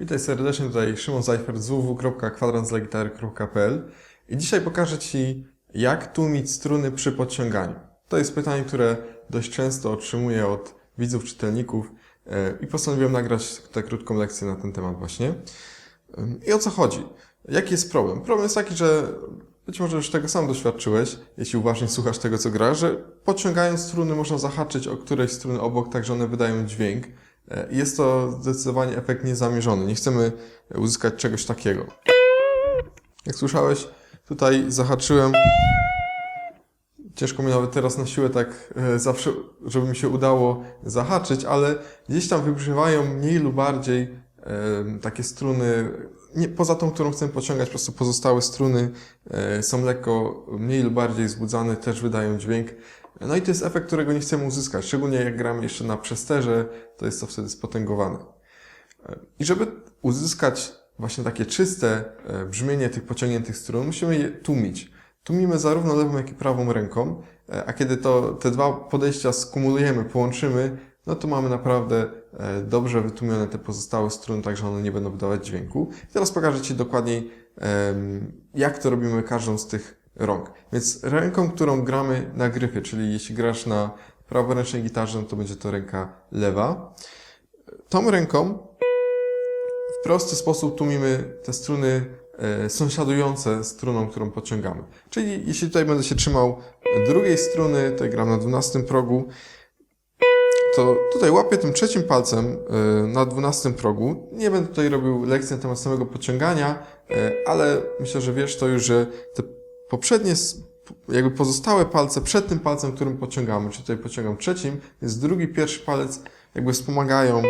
Witaj serdecznie, tutaj Szymon Zajfert z www.kwadrantslegitary.pl i dzisiaj pokażę Ci, jak tłumić struny przy podciąganiu. To jest pytanie, które dość często otrzymuję od widzów, czytelników e, i postanowiłem nagrać tę krótką lekcję na ten temat właśnie. I o co chodzi? Jaki jest problem? Problem jest taki, że być może już tego sam doświadczyłeś, jeśli uważnie słuchasz tego, co gra, że podciągając struny można zahaczyć o którejś struny obok, tak że one wydają dźwięk. E, Jest to zdecydowanie efekt niezamierzony. Nie chcemy uzyskać czegoś takiego. Jak słyszałeś, tutaj zahaczyłem. Ciężko mi nawet teraz na siłę tak e, zawsze, żeby mi się udało zahaczyć, ale gdzieś tam wybrzmiewają mniej lub bardziej takie struny, nie, poza tą, którą chcę pociągać, po prostu pozostałe struny e, są lekko mniej lub bardziej wzbudzane, też wydają dźwięk. No i to jest efekt, którego nie chcemy uzyskać, szczególnie jak gramy jeszcze na przesterze, to jest to wtedy spotęgowane. I żeby uzyskać właśnie takie czyste e, brzmienie tych pociągniętych strun, musimy je tłumić. Tłumimy zarówno lewą, jak i prawą ręką, e, a kiedy to te dwa podejścia skumulujemy, połączymy, no to mamy naprawdę e, dobrze wytłumione te pozostałe struny, tak że one nie będą wydawać dźwięku. I teraz pokażę Ci dokładniej, jak to robimy każdą z tych rąk. Więc ręką, którą gramy na gryfie, czyli jeśli grasz na praworęcznej gitarze, no to będzie to ręka lewa. Tą ręką w prosty sposób tłumimy te struny e, sąsiadujące struną, którą pociągamy. Czyli jeśli tutaj będę się trzymał drugiej struny, tutaj gram na 12 progu, to tutaj łapię tym trzecim palcem e, na 12 progu. Nie będę tutaj robił lekcji na temat samego pociągania, e, ale myślę, że wiesz to już, że te poprzednie, jakby pozostałe palce przed tym palcem, którym pociągamy, czyli tutaj pociągam trzecim, więc drugi, pierwszy palec jakby wspomagają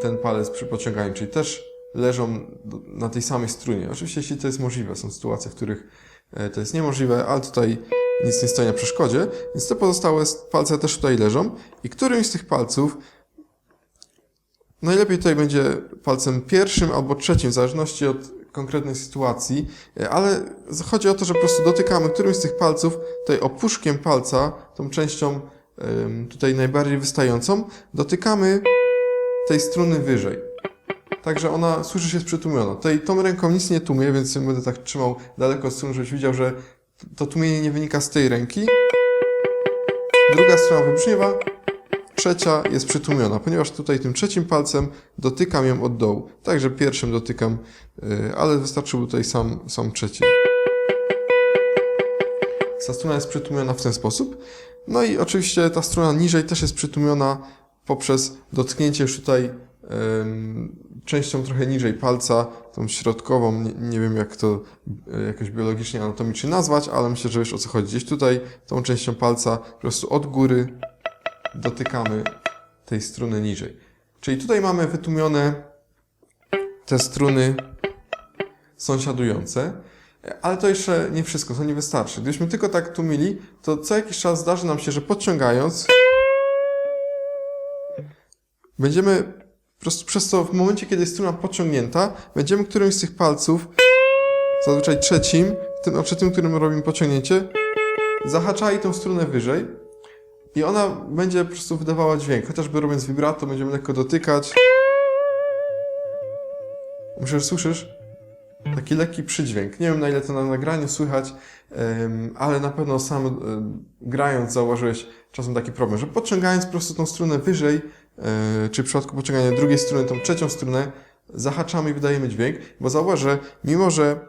ten palec przy pociąganiu, czyli też leżą na tej samej strunie. Oczywiście, jeśli to jest możliwe, są sytuacje, w których e, to jest niemożliwe, ale tutaj nic nie stoi na przeszkodzie, więc te pozostałe palce też tutaj leżą i którymś z tych palców Najlepiej tutaj będzie palcem pierwszym albo trzecim, w zależności od konkretnej sytuacji, e, ale chodzi o to, że po prostu dotykamy którymś z tych palców, tutaj opuszkiem palca, tą częścią tutaj najbardziej wystającą, dotykamy tej struny wyżej. Także ona słyszy się przytłumiona. Tutaj tą ręką nic nie tłumię, więc będę tak trzymał daleko od struny, żebyś widział, że to tłumienie nie wynika z tej ręki. Druga strona wybrzmiewa, trzecia jest przytłumiona, ponieważ tutaj tym trzecim palcem dotykam ją od dołu. Także pierwszym dotykam, yy, ale wystarczył tutaj sam, sam trzeci. Ta struna jest przytłumiona w ten sposób. No i oczywiście ta struna niżej też jest przytłumiona poprzez dotknięcie już tutaj częścią trochę niżej palca, tą środkową, nie, nie wiem jak to e, jakoś biologicznie, anatomicznie nazwać, ale myślę, że wiesz o co chodzi. Gdzieś tutaj tą częścią palca po prostu od góry dotykamy tej struny niżej. Czyli tutaj mamy wytłumione te struny sąsiadujące, ale to jeszcze nie wszystko, to nie wystarczy. Gdybyśmy tylko tak tłumili, to co jakiś czas zdarzy nam się, że podciągając będziemy po prostu przez to w momencie, kiedy jest struna podciągnięta, będziemy którymś z tych palców, zazwyczaj trzecim, tym, a przy tym, którym robimy podciągnięcie, zahaczali tą strunę wyżej i ona będzie po prostu wydawała dźwięk. Chociażby robiąc vibrato, będziemy lekko dotykać. Myślę, że słyszysz? Taki lekki przydźwięk. Nie wiem, na ile to na nagraniu słychać, ale na pewno sam grając zauważyłeś czasem taki problem, że podciągając po prostu tą strunę wyżej, e, czy w przypadku podciągania drugiej struny, tą trzecią strunę, zahaczamy i wydajemy dźwięk, bo zauważ, że mimo, że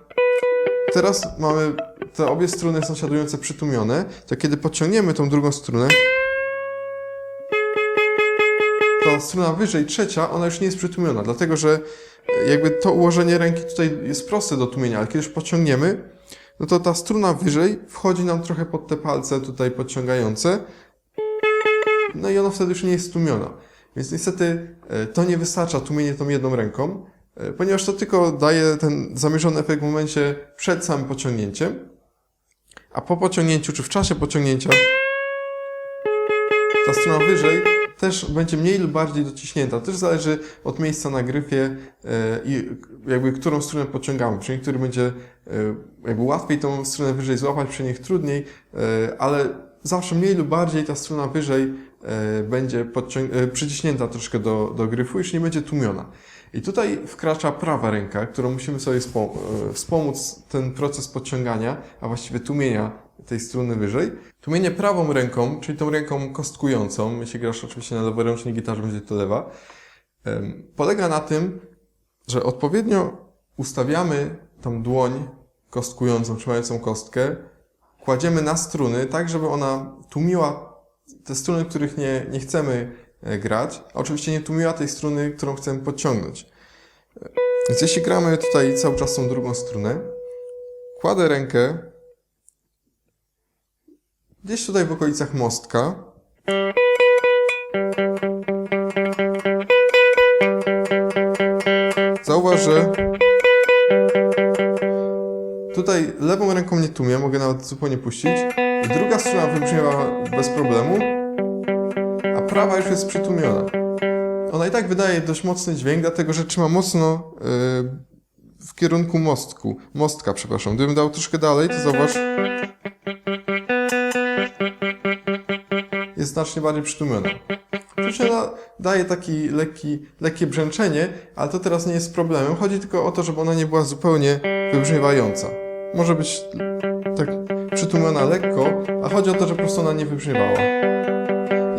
teraz mamy te obie struny sąsiadujące przytłumione, to kiedy podciągniemy tą drugą strunę, ta struna wyżej, trzecia, ona już nie jest przytłumiona, dlatego że e, jakby to ułożenie ręki tutaj jest proste do tłumienia, ale kiedy już podciągniemy, no to ta struna wyżej wchodzi nam trochę pod te palce tutaj podciągające, no i ona wtedy już nie jest stłumiona. Więc niestety e, to nie wystarcza tłumienie tą jedną ręką, e, ponieważ to tylko daje ten zamierzony efekt w momencie przed samym pociągnięciem, a po pociągnięciu, czy w czasie pociągnięcia, ta struna wyżej też będzie mniej lub bardziej dociśnięta. Też zależy od miejsca na gryfie e, i jakby którą stronę pociągamy. Przy niektórych będzie e, jakby łatwiej tą stronę wyżej złapać, przy nich trudniej, e, ale zawsze mniej lub bardziej ta struna wyżej będzie przyciśnięta troszkę do, do gryfu, już nie będzie tłumiona. I tutaj wkracza prawa ręka, którą musimy sobie e, wspomóc ten proces podciągania, a właściwie tłumienia tej struny wyżej. Tłumienie prawą ręką, czyli tą ręką kostkującą, jeśli grasz oczywiście na leworęcznej gitarze, będzie to lewa, polega na tym, że odpowiednio ustawiamy tą dłoń kostkującą, trzymającą kostkę, kładziemy na struny, tak żeby ona tłumiła te struny, których nie, nie chcemy grać, a oczywiście nie tłumiła tej struny, którą chcemy podciągnąć. E, Więc jeśli gramy tutaj cały czas tą drugą strunę, kładę rękę gdzieś tutaj w okolicach mostka. Zauważ, że tutaj lewą ręką nie tłumię, mogę nawet zupełnie puścić. Druga struna wybrzmiewa bez problemu, prawa już jest przytłumiona. Ona i tak wydaje dość mocny dźwięk, dlatego że trzyma mocno yy, w kierunku mostku. Mostka, przepraszam. Gdybym dał troszkę dalej, to zauważ. Jest znacznie bardziej przytłumiona. Ona daje taki lekki, lekkie brzęczenie, ale to teraz nie jest problemem. Chodzi tylko o to, żeby ona nie była zupełnie wybrzmiewająca. Może być tak przytłumiona lekko, a chodzi o to, że po prostu ona nie wybrzmiewała.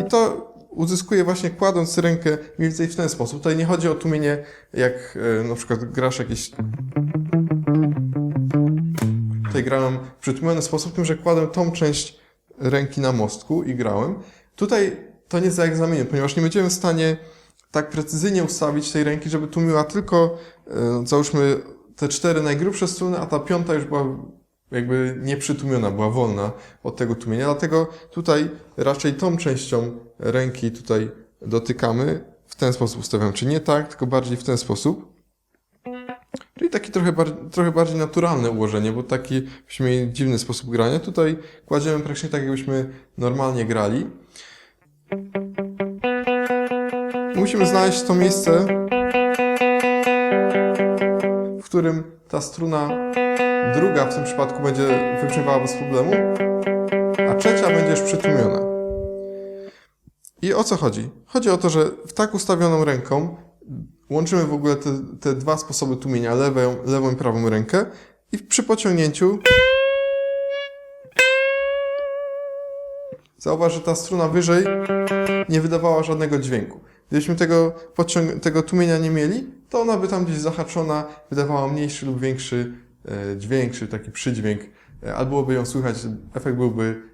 I to uzyskuje właśnie kładąc rękę mniej więcej w ten sposób. Tutaj nie chodzi o tłumienie, jak e, na przykład grasz jakieś... Tutaj grałem w przytłumiony sposób, tym, że kładłem tą część ręki na mostku i grałem. Tutaj to nie za egzaminem, ponieważ nie będziemy w stanie tak precyzyjnie ustawić tej ręki, żeby tłumiła tylko, e, załóżmy, te cztery najgrubsze struny, a ta piąta już była jakby nieprzytłumiona, była wolna od tego tłumienia. Dlatego tutaj raczej tą częścią ręki tutaj dotykamy, w ten sposób ustawiam. Czy nie tak, tylko bardziej w ten sposób. Czyli taki trochę, bar- trochę bardziej naturalne ułożenie, bo taki byśmy mieli dziwny sposób grania. Tutaj kładziemy praktycznie tak, jakbyśmy normalnie grali. Musimy znaleźć to miejsce, w którym ta struna druga w tym przypadku będzie wybrzmiewała bez problemu, a trzecia będzie już przytłumiona. I o co chodzi? Chodzi o to, że w tak ustawioną ręką łączymy w ogóle te, te dwa sposoby tłumienia, lewą, lewą i prawą rękę i przy pociągnięciu zauważ, że ta struna wyżej nie wydawała żadnego dźwięku. Gdybyśmy tego, tego tłumienia nie mieli, to ona by tam gdzieś zahaczona wydawała mniejszy lub większy dźwięk, czy taki przydźwięk, e, albo byłoby ją słychać, efekt byłby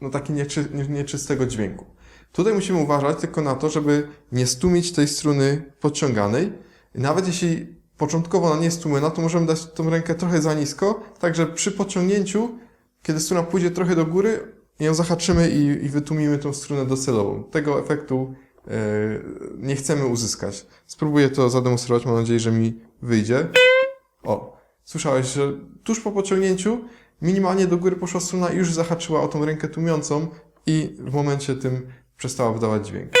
no, taki nieczy, nie- nieczystego dźwięku. Tutaj musimy uważać tylko na to, żeby nie stłumić tej struny podciąganej. Nawet jeśli początkowo ona nie jest stłumiona, to możemy dać tą rękę trochę za nisko, tak że przy pociągnięciu, kiedy struna pójdzie trochę do góry, ją zahaczymy i, i wytłumimy tą strunę docelową. Tego efektu e, nie chcemy uzyskać. Spróbuję to zademonstrować, mam nadzieję, że mi wyjdzie. O, słyszałeś, że tuż po pociągnięciu minimalnie do góry poszła struna i już zahaczyła o tą rękę tłumiącą i w momencie tym przestała wydawać dźwięk.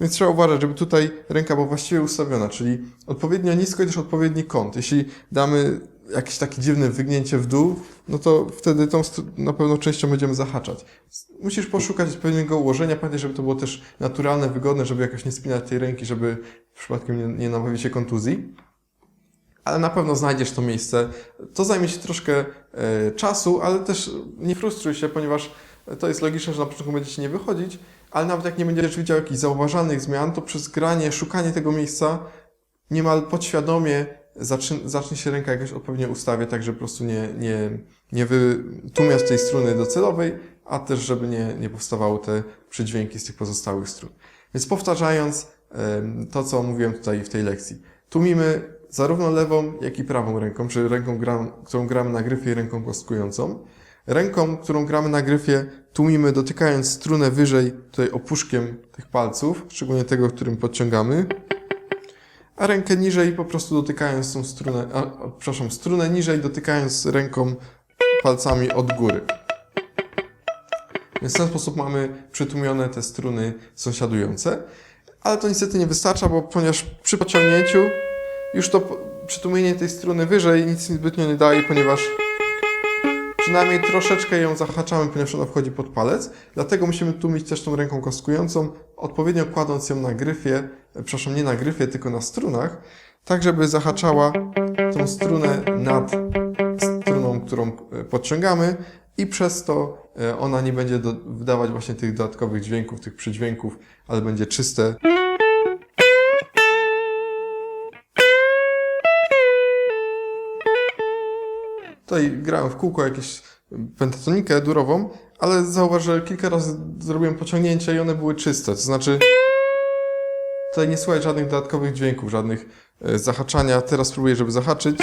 Więc trzeba uważać, żeby tutaj ręka była właściwie ustawiona, czyli odpowiednio nisko i też odpowiedni kąt. Jeśli damy jakieś takie dziwne wygnięcie w dół, no to wtedy tą na pewno częścią będziemy zahaczać. Musisz poszukać odpowiedniego ułożenia, pamiętaj, żeby to było też naturalne, wygodne, żeby jakoś nie spinać tej ręki, żeby przypadkiem nie, nie nabawić się kontuzji. Ale na pewno znajdziesz to miejsce. To zajmie ci troszkę e, czasu, ale też nie frustruj się, ponieważ to jest logiczne, że na początku będzie ci nie wychodzić, ale nawet jak nie będziesz widział jakichś zauważalnych zmian, to przez granie, szukanie tego miejsca niemal podświadomie zaczyn, zacznie się ręka jakoś odpowiednio ustawiać, tak żeby po prostu nie, nie, nie wytłumiać tej struny docelowej, a też żeby nie, nie powstawały te przydźwięki z tych pozostałych strun. Więc powtarzając to, co mówiłem tutaj w tej lekcji. Tłumimy zarówno lewą, jak i prawą ręką, czy ręką, gram, którą gramy na gryfie i ręką kostkującą. Ręką, którą gramy na gryfie, tłumimy dotykając strunę wyżej, tutaj opuszkiem tych palców, szczególnie tego, którym podciągamy. A rękę niżej po prostu dotykając tą strunę, a, przepraszam, strunę niżej dotykając ręką palcami od góry. Więc w ten sposób mamy przytłumione te struny sąsiadujące. Ale to niestety nie wystarcza, bo ponieważ przy pociągnięciu już to przytłumienie tej struny wyżej nic zbytnio nie daje, ponieważ przynajmniej troszeczkę ją zahaczamy, ponieważ ona wchodzi pod palec. Dlatego musimy tłumić też tą ręką kostkującą, odpowiednio kładąc ją na gryfie, e, przepraszam, nie na gryfie, tylko na strunach, tak żeby zahaczała tą strunę nad struną, którą e, podciągamy i przez to e, ona nie będzie wydawać właśnie tych dodatkowych dźwięków, tych przydźwięków, ale będzie czyste. Tutaj grałem w kółko jakieś pentatonikę durową, ale zauważ, że kilka razy zrobiłem pociągnięcia i one były czyste. To znaczy, tutaj nie słychać żadnych dodatkowych dźwięków, żadnych e, zahaczania. Teraz spróbuję, żeby zahaczyć.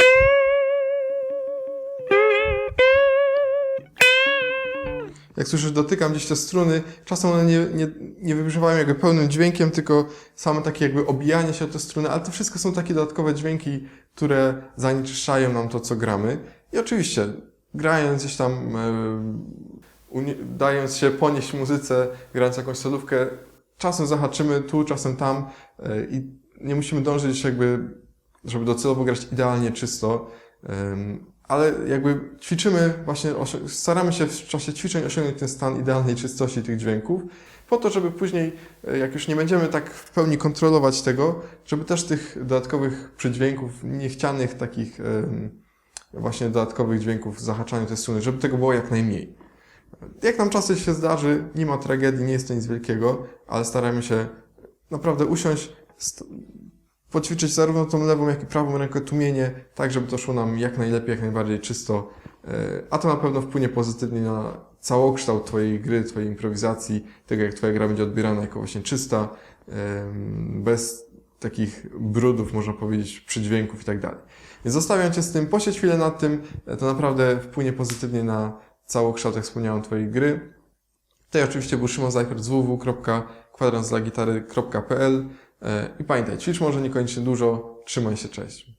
Jak słyszysz, dotykam gdzieś te struny, czasem one nie, nie, nie wybrzmiewają jakby pełnym dźwiękiem, tylko same takie jakby obijanie się o te struny, ale to wszystko są takie dodatkowe dźwięki, które zanieczyszczają nam to, co gramy. I oczywiście, grając gdzieś tam, e, dając się ponieść muzyce, grając jakąś solówkę, czasem zahaczymy tu, czasem tam e, i nie musimy dążyć jakby, żeby docelowo grać idealnie czysto, ale jakby ćwiczymy właśnie, staramy się w czasie ćwiczeń osiągnąć ten stan idealnej czystości tych dźwięków, po to, żeby później, e, jak już nie będziemy tak w pełni kontrolować tego, żeby też tych dodatkowych przydźwięków, niechcianych takich właśnie dodatkowych dźwięków zahaczaniu tej struny, żeby tego było jak najmniej. Jak nam czasem się zdarzy, nie ma tragedii, nie jest to nic wielkiego, ale staramy się naprawdę usiąść, poćwiczyć zarówno tą lewą, jak i prawą rękę tłumienie, tak żeby to szło nam jak najlepiej, jak najbardziej czysto, E, a to na pewno wpłynie pozytywnie na całokształt Twojej gry, Twojej improwizacji, tego jak Twoja gra będzie odbierana jako właśnie czysta, bez takich brudów, można powiedzieć, przydźwięków i tak dalej. Więc zostawiam Cię z tym, posiedź chwilę nad tym, e, to naprawdę wpłynie pozytywnie na całokształt, jak wspomniałem, Twojej gry. Tutaj oczywiście był Szymon z e, i pamiętaj, ćwicz może niekoniecznie dużo, trzymaj się, cześć.